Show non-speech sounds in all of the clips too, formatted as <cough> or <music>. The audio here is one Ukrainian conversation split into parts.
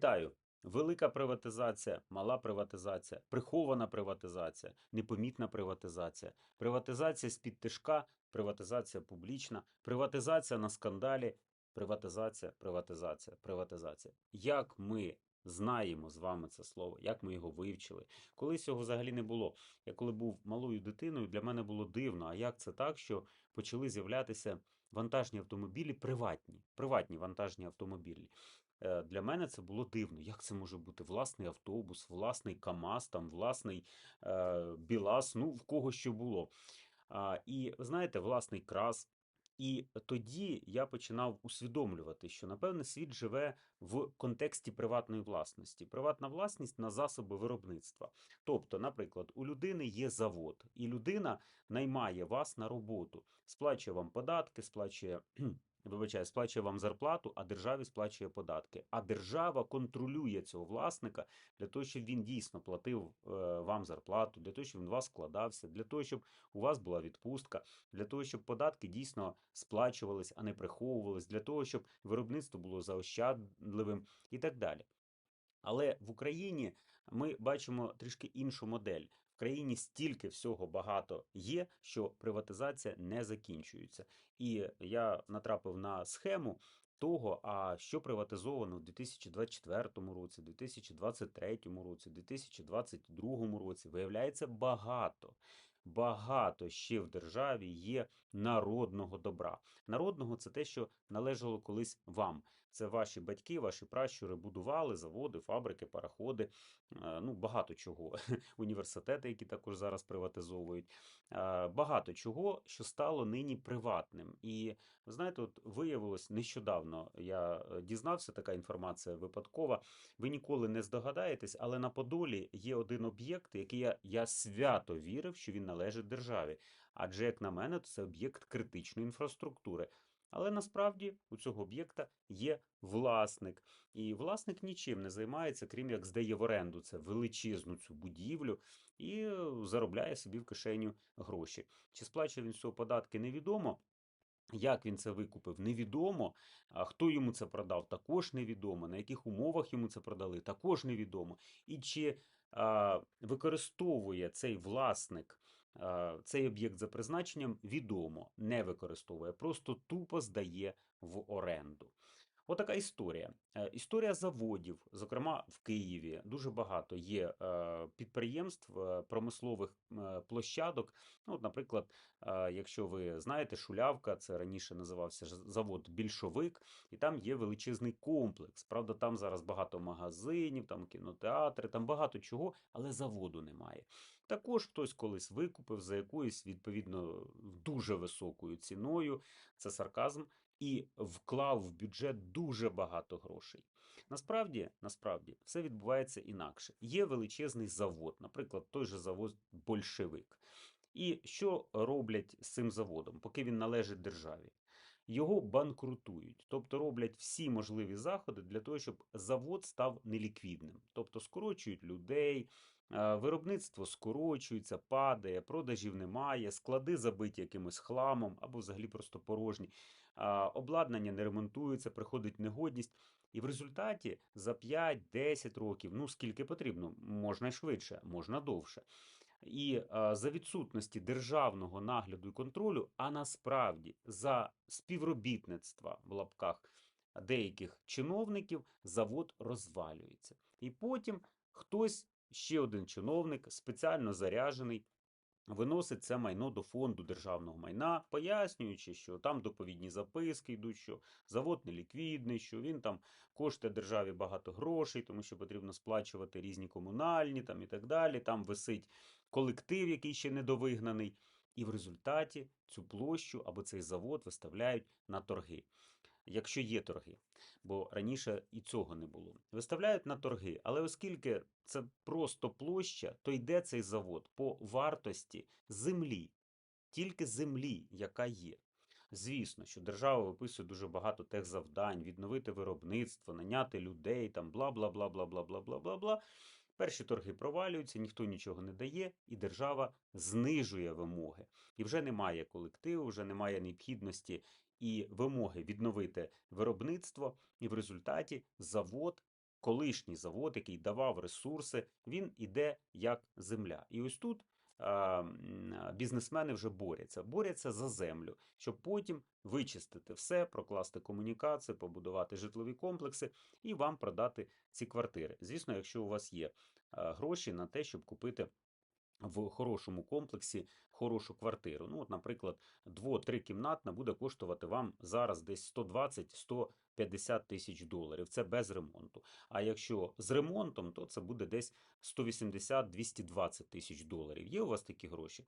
Вітаю! Велика приватизація, мала приватизація, прихована приватизація, непомітна приватизація, приватизація з-під тишка, приватизація публічна, приватизація на скандалі, приватизація, приватизація, приватизація. Як ми знаємо з вами це слово, як ми його вивчили? Колись цього взагалі не було. Я коли був малою дитиною, для мене було дивно, а як це так, що почали з'являтися вантажні автомобілі приватні, приватні вантажні автомобілі. Е, Для мене це було дивно. Як це може бути власний автобус, власний КАМАЗ, там власний е, БІЛАЗ, ну в кого що було. А, і знаєте, власний крас. І тоді я починав усвідомлювати, що напевне світ живе в контексті приватної власності. Приватна власність на засоби виробництва. Тобто, наприклад, у людини є завод, і людина наймає вас на роботу, сплачує вам податки, сплачує. Вибачаю, сплачує вам зарплату, а державі сплачує податки. А держава контролює цього власника для того, щоб він дійсно платив е, вам зарплату, для того, щоб він у вас складався, для того, щоб у вас була відпустка, для того, щоб податки дійсно сплачувались, а не приховувались, для того, щоб виробництво було заощадливим і так далі. Але в Україні ми бачимо трішки іншу модель. В країні стільки всього багато є, що приватизація не закінчується. І я натрапив на схему того, а що приватизовано в 2024 році, 2023 році, 2022 році. Виявляється, багато. Багато ще в державі є народного добра. Народного це те, що належало колись вам. Це ваші батьки, ваші пращури будували заводи, фабрики, пароходи, е, ну багато чого. <laughs> Університети, які також зараз приватизовують. Е, Багато чого, що стало нині приватним. І ви знаєте, от виявилось нещодавно. Я е, дізнався, така інформація випадкова. Ви ніколи не здогадаєтесь, але на Подолі є один об'єкт, який я, я свято вірив, що він належить державі. Адже, як на мене, це об'єкт критичної інфраструктури. Але насправді у цього об'єкта є власник, і власник нічим не займається, крім як здає в оренду це величезну цю будівлю і е, заробляє собі в кишеню гроші. Чи сплачує він цього податки, невідомо. Як він це викупив, невідомо. А хто йому це продав, також невідомо. На яких умовах йому це продали, також невідомо. І чи а, використовує цей власник цей об'єкт за призначенням, відомо, не використовує, просто тупо здає в оренду. Отака історія. Історія заводів, зокрема в Києві, дуже багато є е, підприємств, е, промислових площадок. Ну, от, наприклад, якщо ви знаєте, Шулявка, це раніше називався завод Більшовик, і там є величезний комплекс. Правда, там зараз багато магазинів, там кінотеатри, там багато чого, але заводу немає. Також хтось колись викупив за якоюсь відповідно дуже високою ціною. Це сарказм і вклав в бюджет дуже багато грошей. Насправді, насправді, все відбувається інакше. Є величезний завод, наприклад, той же завод Большевик. І що роблять з цим заводом, поки він належить державі? Його банкрутують, тобто роблять всі можливі заходи для того, щоб завод став неліквідним. Тобто скорочують людей, е, виробництво скорочується, падає, продажів немає, склади забиті якимось хламом або взагалі просто порожні. Обладнання не ремонтується, приходить негодність. І в результаті за 5-10 років, ну скільки потрібно, можна швидше, можна довше. І за відсутності державного нагляду і контролю, а насправді за співробітництва в лапках деяких чиновників завод розвалюється. І потім хтось, ще один чиновник, спеціально заряджений, виносить це майно до фонду державного майна, пояснюючи, що там доповідні записки йдуть, що завод неліквідний, що він там коштує державі багато грошей, тому що потрібно сплачувати різні комунальні там і так далі. Там висить колектив, який ще недовигнаний. І в результаті цю площу або цей завод виставляють на торги. Якщо є торги, бо раніше і цього не було. Виставляють на торги, але оскільки це просто площа, то йде цей завод по вартості землі, тільки землі, яка є. Звісно, що держава виписує дуже багато тих завдань, відновити виробництво, наняти людей, там бла бла бла бла бла бла бла бла бла. Перші торги провалюються, ніхто нічого не дає, і держава знижує вимоги. І вже немає колективу, вже немає необхідності і вимоги відновити виробництво, і в результаті завод колишній завод, який давав ресурси, він іде як земля. І ось тут бізнесмени вже борються. Борються за землю, щоб потім вичистити все, прокласти комунікації, побудувати житлові комплекси і вам продати ці квартири. Звісно, якщо у вас є гроші на те, щоб купити в хорошому комплексі хорошу квартиру. Ну, от, наприклад, 2-3 кімнатна буде коштувати вам зараз десь 120-150 тисяч доларів. Це без ремонту. А якщо з ремонтом, то це буде десь 180-220 тисяч доларів. Є у вас такі гроші?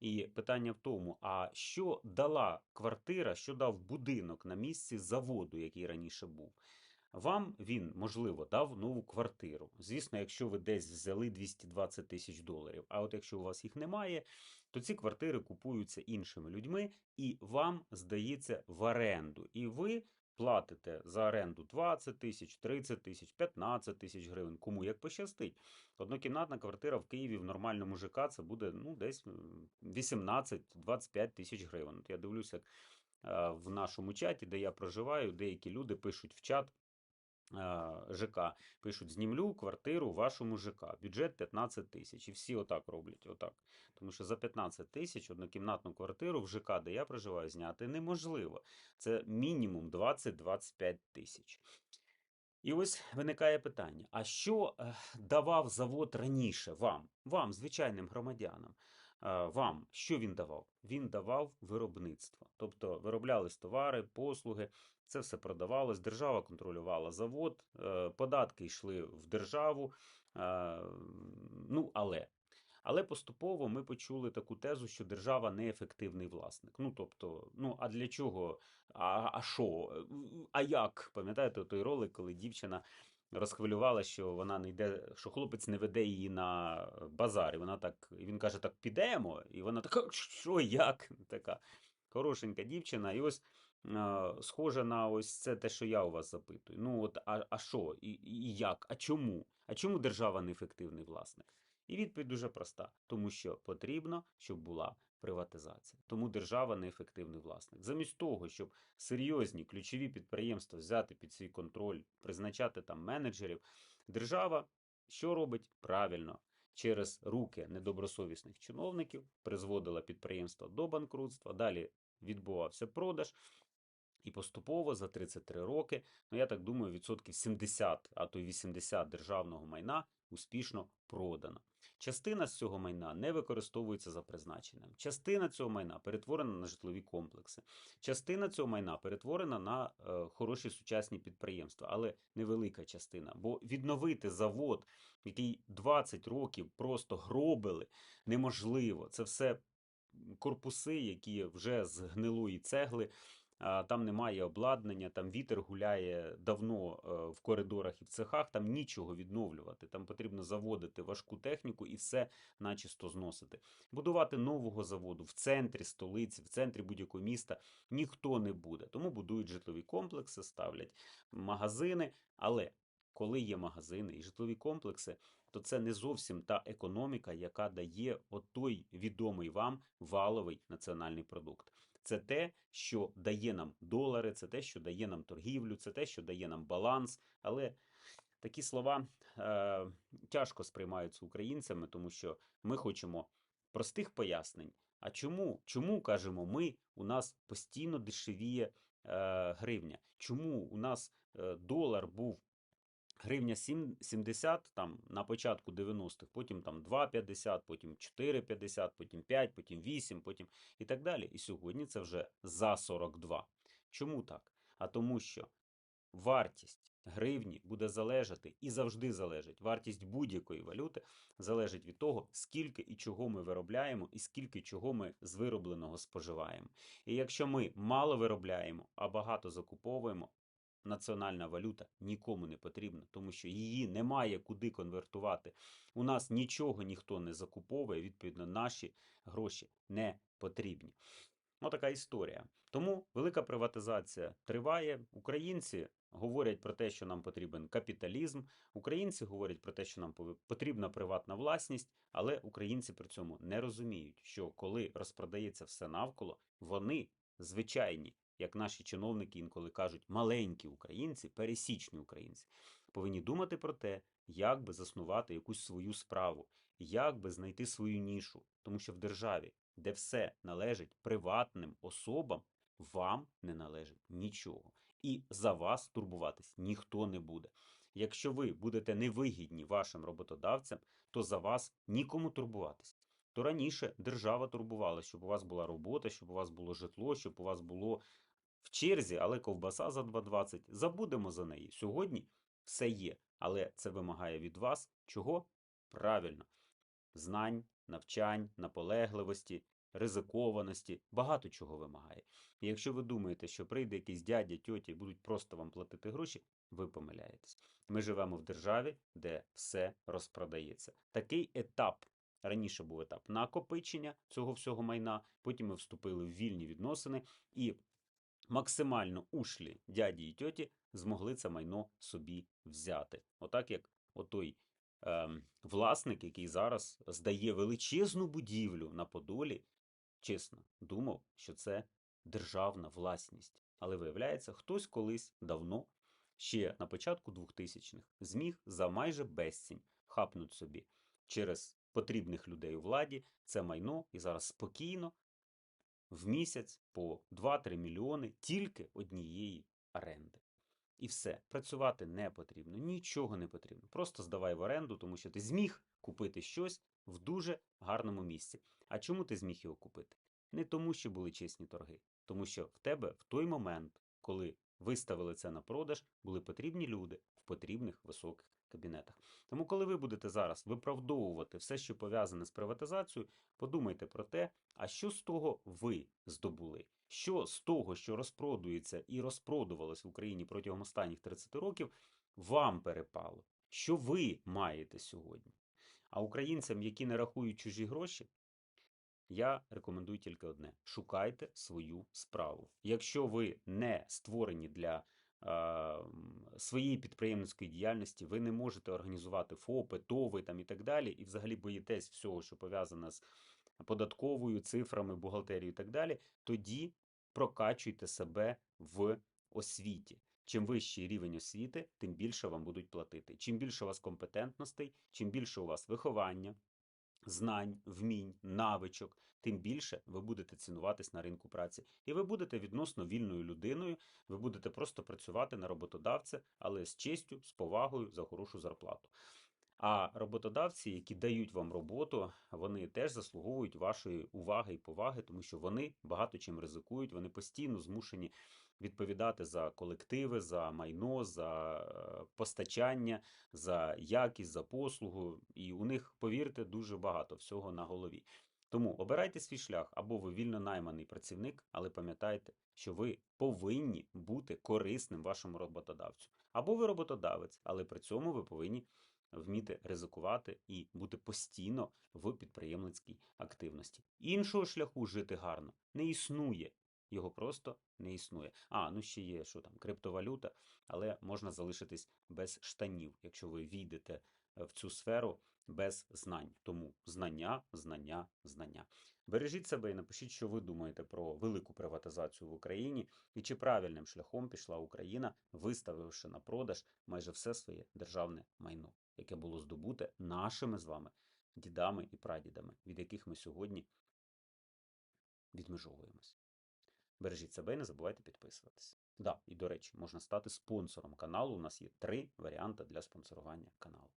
І питання в тому: а що дала квартира, що дав будинок на місці заводу, який раніше був? Вам він, можливо, дав нову квартиру. Звісно, якщо ви десь взяли 220 тисяч доларів. А от якщо у вас їх немає, то ці квартири купуються іншими людьми і вам здається в оренду. І ви платите за оренду 20 тисяч, 30 тисяч, 15 тисяч гривень, кому як пощастить. Однокімнатна квартира в Києві в нормальному ЖК це буде ну, десь 18-25 тисяч гривень. От я дивлюся, як в нашому чаті, де я проживаю, деякі люди пишуть в чат ЖК, пишуть: знімлю квартиру вашому ЖК, бюджет 15 тисяч. І всі отак роблять. Отак. Тому що за 15 тисяч однокімнатну квартиру в ЖК, де я проживаю, зняти неможливо. Це мінімум 20-25 тисяч. І ось виникає питання: а що е, давав завод раніше вам, вам, звичайним громадянам? Е, Вам що він давав? Він давав виробництво. Тобто вироблялись товари, послуги, це все продавалось, держава контролювала завод, е, податки йшли в державу. е, Ну, але. Але поступово ми почули таку тезу, що держава неефективний власник. Ну тобто, ну а для чого? А, а що? А як? Пам'ятаєте той ролик, коли дівчина розхвилювала, що вона не йде, що хлопець не веде її на базар. І вона так, і він каже: так підемо. І вона така, що як? Така хорошенька дівчина. І ось схоже на ось це те, що я у вас запитую. Ну от, а, а що? І, і як? А чому? А чому держава неефективний власник? І відповідь дуже проста: тому що потрібно, щоб була приватизація. Тому держава неефективний власник. Замість того, щоб серйозні ключові підприємства взяти під свій контроль, призначати там менеджерів, держава що робить правильно? Через руки недобросовісних чиновників призводила підприємство до банкрутства. Далі відбувався продаж. І поступово за 33 роки, ну я так думаю, відсотків 70, а то й 80 державного майна успішно продано. Частина з цього майна не використовується за призначенням. Частина цього майна перетворена на житлові комплекси. Частина цього майна перетворена на е, хороші сучасні підприємства, але невелика частина. Бо відновити завод, який 20 років просто гробили, неможливо. Це все корпуси, які вже з гнилої цегли. Там немає обладнання, там вітер гуляє давно е, в коридорах і в цехах, там нічого відновлювати. Там потрібно заводити важку техніку і все начисто зносити. Будувати нового заводу в центрі столиці, в центрі будь-якого міста ніхто не буде. Тому будують житлові комплекси, ставлять магазини. Але коли є магазини і житлові комплекси, то це не зовсім та економіка, яка дає от той відомий вам валовий національний продукт. Це те, що дає нам долари, це те, що дає нам торгівлю, це те, що дає нам баланс. Але такі слова е, тяжко сприймаються українцями, тому що ми хочемо простих пояснень. А чому? Чому кажемо ми? У нас постійно дешевіє е, гривня? Чому у нас е, долар був гривня сім- 70 там на початку 90-х, потім там 2,50, потім 4,50, потім 5, потім 8, потім і так далі. І сьогодні це вже за 42. Чому так? А тому що вартість гривні буде залежати і завжди залежить. Вартість будь-якої валюти залежить від того, скільки і чого ми виробляємо, і скільки чого ми з виробленого споживаємо. І якщо ми мало виробляємо, а багато закуповуємо, національна валюта нікому не потрібна, тому що її немає куди конвертувати. У нас нічого ніхто не закуповує, відповідно, наші гроші не потрібні. Ну, така історія. Тому велика приватизація триває. Українці говорять про те, що нам потрібен капіталізм. Українці говорять про те, що нам потрібна приватна власність, але українці при цьому не розуміють, що коли розпродається все навколо, вони звичайні, як наші чиновники інколи кажуть, маленькі українці, пересічні українці, повинні думати про те, як би заснувати якусь свою справу, як би знайти свою нішу. Тому що в державі, де все належить приватним особам, вам не належить нічого. І за вас турбуватись ніхто не буде. Якщо ви будете невигідні вашим роботодавцям, то за вас нікому турбуватись. То раніше держава турбувала, щоб у вас була робота, щоб у вас було житло, щоб у вас було в черзі, але ковбаса за 2,20. Забудемо за неї. Сьогодні все є, але це вимагає від вас чого? Правильно, знань, навчань, наполегливості, ризикованості, багато чого вимагає. І якщо ви думаєте, що прийде якийсь дядя, тьоті і будуть просто вам платити гроші, ви помиляєтесь. Ми живемо в державі, де все розпродається. Такий етап. Раніше був етап накопичення цього всього майна, потім ми вступили в вільні відносини і максимально ушлі дяді і тьоті змогли це майно собі взяти. Отак як отой ем, власник, який зараз здає величезну будівлю на Подолі, чесно, думав, що це державна власність. Але виявляється, хтось колись давно, ще на початку 2000-х, зміг за майже безцінь хапнути собі через потрібних людей у владі це майно і зараз спокійно в місяць по 2-3 мільйони тільки однієї оренди. І все, працювати не потрібно, нічого не потрібно. Просто здавай в оренду, тому що ти зміг купити щось в дуже гарному місці. А чому ти зміг його купити? Не тому, що були чесні торги, тому що в тебе в той момент, коли виставили це на продаж, були потрібні люди в потрібних високих кабінетах. Тому, коли ви будете зараз виправдовувати все, що пов'язане з приватизацією, подумайте про те, а що з того ви здобули? Що з того, що розпродується і розпродувалось в Україні протягом останніх 30 років, вам перепало? Що ви маєте сьогодні? А українцям, які не рахують чужі гроші, я рекомендую тільки одне: шукайте свою справу. Якщо ви не створені для своєї підприємницької діяльності, ви не можете організувати ФОПи, ТОВи там і так далі, і взагалі боїтесь всього, що пов'язане з податковою, цифрами, бухгалтерією і так далі, тоді прокачуйте себе в освіті. Чим вищий рівень освіти, тим більше вам будуть платити. Чим більше у вас компетентностей, чим більше у вас виховання, знань, вмінь, навичок, тим більше ви будете цінуватись на ринку праці. І ви будете відносно вільною людиною, ви будете просто працювати на роботодавця, але з честю, з повагою за хорошу зарплату. А роботодавці, які дають вам роботу, вони теж заслуговують вашої уваги і поваги, тому що вони багато чим ризикують, вони постійно змушені відповідати за колективи, за майно, за е, постачання, за якість, за послугу. І у них, повірте, дуже багато всього на голові. Тому обирайте свій шлях, або ви вільно найманий працівник, але пам'ятайте, що ви повинні бути корисним вашому роботодавцю. Або ви роботодавець, але при цьому ви повинні вміти ризикувати і бути постійно в підприємницькій активності. Іншого шляху жити гарно не існує. Його просто не існує. А, ну ще є, що там, криптовалюта, але можна залишитись без штанів, якщо ви війдете в цю сферу без знань. Тому знання, знання, знання. Бережіть себе і напишіть, що ви думаєте про велику приватизацію в Україні і чи правильним шляхом пішла Україна, виставивши на продаж майже все своє державне майно, яке було здобуте нашими з вами дідами і прадідами, від яких ми сьогодні відмежовуємось. Бережіть себе і не забувайте підписуватись. Да, і до речі, можна стати спонсором каналу. У нас є три варіанти для спонсорування каналу.